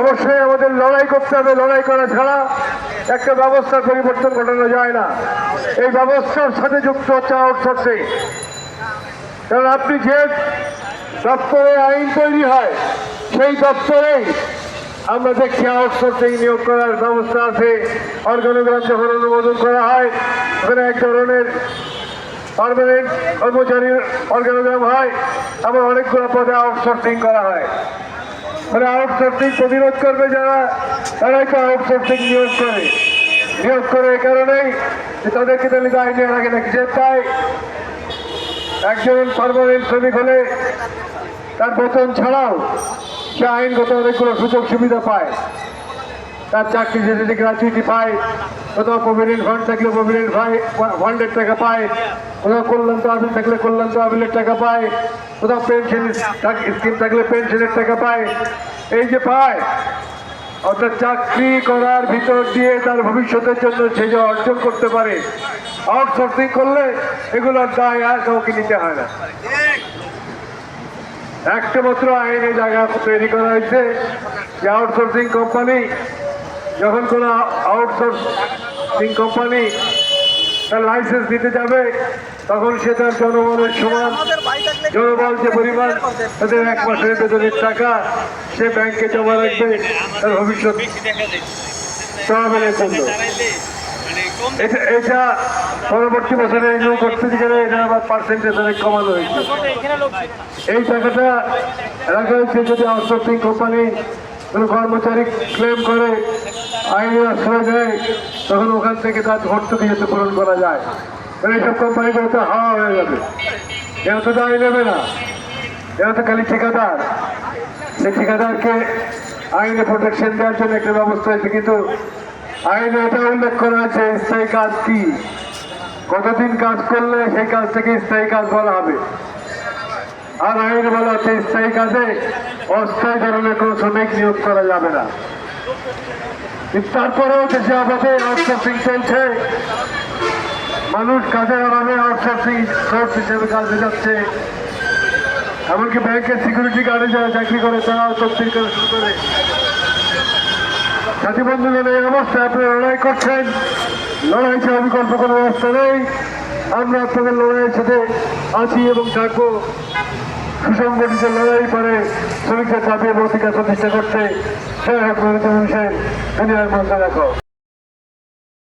অবশ্যই আমাদের লড়াই করতে হবে, লড়াই করা ছাড়া একটা ব্যবস্থার পরিবর্তন ঘটানো যায় না। এই ব্যবস্থার সাথে যুক্ত হচ্ছে আউটসোর্সিং কারণ আপনি যে দপ্তরে আইন তৈরি হয়, সেই দপ্তরেই আমরা দেখছি আউটসোর্সিং নিয়োগ করার ব্যবস্থা আছে। অর্গানোগ্রাম যখন অনুমোদন করা হয়। ওখানে এক ধরনের পারমানেন্ট কর্মচারীর অর্গানোগ্রাম হয়, আবার অনেকগুলো পদে আউটসোর্সিং করা হয়। মানে আউটসোর্সিং প্রতিরোধ করবে যারা, তারাই তো আউটসোর্সিং নিয়োগ করে। নিয়োগ করে এই কারণেই যে তাদেরকে তাহলে আইনে লাগে না কিসের তাই একজন পারমানেন্ট শ্রমিক হলে তার বেতন ছাড়াও সে আইনগত অনেকগুলো সুযোগ সুবিধা পায়। তার চাকরি যেতে গ্রাচুইটি পায়, কোথাও প্রভিডেন্ট ফান্ড থাকলে প্রভিডেন্ট ফান্ডের টাকা পায়, কোথাও কল্যাণ তহবিল থাকলে কল্যাণ তহবিলের টাকা পায়, কোথাও পেনশন স্কিম থাকলে পেনশনের টাকা পায়। এই যে পায়, অর্থাৎ চাকরি করার ভিতর দিয়ে তার ভবিষ্যতের জন্য সে যে অর্জন করতে পারে আউটসোর্সিং করলে এগুলোর দায় আর কাউকে নিতে হয় না। একটা মাত্র আইনে জায়গা তৈরি করা হয়েছে, যে আউটসোর্সিং কোম্পানি যখন কোনো আউটসোর্সিং কোম্পানি তার লাইসেন্স দিতে যাবে, তখন সে তার জনবলের সমান জনবল যে পরিমাণ, তাদের এক মাসের বেতনের টাকা সে ব্যাংকে জমা রাখবে, তার ভবিষ্যৎ তহবিলের এটা পরবর্তী বছরে রিনিউ করতে গেলে এটা আবার পার্সেন্টেজ অনেক কমানো হয়েছে। এই টাকাটা রাখা হয়েছে যদি আউটসোর্সিং কোম্পানি কোনো কর্মচারী ক্লেম করে আইনি আশ্রয় দেয় তখন ওখান থেকে তার ভর্তুকি যাতে পূরণ করা যায়। মানে এইসব কোম্পানিগুলো তো হাওয়া হয়ে যাবে। এরা তো দায় নেবে না। এরা তো খালি ঠিকাদার। সেই ঠিকাদারকে আইনে প্রোটেকশন দেওয়ার জন্য একটা ব্যবস্থা হয়েছে। কিন্তু আইনে এটা উল্লেখ করা আছে, স্থায়ী কাজ কি? কতদিন কাজ করলে সেই কাজ থেকে স্থায়ী কাজ বলা হবে? আর আইন বলা হচ্ছে স্থায়ী কাজে অস্থায়ী ধরনের কোনো শ্রমিক নিয়োগ করা যাবে না। তারপরেও দেশে অভাবে আউটসোর্সিং চলছে, মানুষ কাজের অভাবে আউটসোর্সিং সোর্স হিসেবে কাজে যাচ্ছে এমনকি ব্যাংকের সিকিউরিটি গার্ডে যারা চাকরি করে তারা আউটসোর্সিং করা শুরু করে। সাথী বন্ধুগণ, এই অবস্থায় আপনি লড়াই করছেন। লড়াই ছাড়া বিকল্প কোনো ব্যবস্থা নেই। আমরা আপনাদের লড়াইয়ের সাথে আছি এবং থাকব। সুসংগঠিত লড়াই করে শ্রমিকদের চাপিয়ে ভৌতিকা প্রতিষ্ঠা করতে সে হোসেন দুনিয়ার মধ্যে রাখো।